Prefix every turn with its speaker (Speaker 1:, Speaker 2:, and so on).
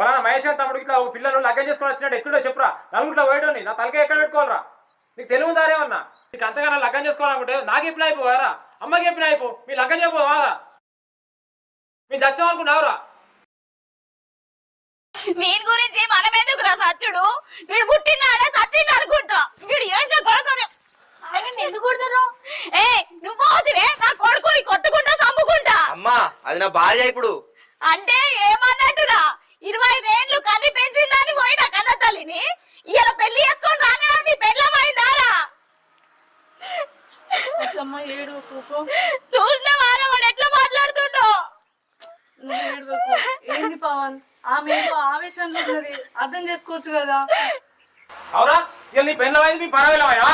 Speaker 1: పలానా మహేష్ అని తమ్ముడు ఇట్లా పిల్లలు లగ్గం చేసుకొని వచ్చినట్టు ఎత్తుడో చెప్పురా. నలుగురిలో పోయడని నా తలకే ఎక్కడ పెట్టుకోవాలరా? నీకు తెలివి దారేమన్నా నీకు అంతగానో లగ్గం చేసుకోవాలనుకుంటే నాకు ఎప్పుడు అయిపోయారా అమ్మకి ఎప్పుడు అయిపో? మీ లగ్గం చెప్పోవా మేము చచ్చామనుకున్నావురా
Speaker 2: వీని గురించి మనం ఎందుకు రా సత్యుడు? వీడు పుట్టినాడే సచ్చిండు అనుకుంటా. వీడు చేసిన కొడుకుని ఎందుకు కొడుతున్నారు ఏ నువ్వు పోతివే నా కొడుకుని కొట్టుకుంటా చంపుకుంటా.
Speaker 3: అమ్మా అది నా భార్య ఇప్పుడు.
Speaker 2: అంటే ఏమన్నట్టురా?
Speaker 4: అమ్మ ఏడు
Speaker 2: చూసిన వారం వాడు ఎట్లా మాట్లాడుతుండో.
Speaker 4: ఏంది పవన్? ఆమె ఏదో ఆవేశంలో ఉన్నది. అర్థం చేసుకోవచ్చు కదా?
Speaker 1: అవురా ఇక నీ పెళ్ళమైంది మీ పరవేలమైనా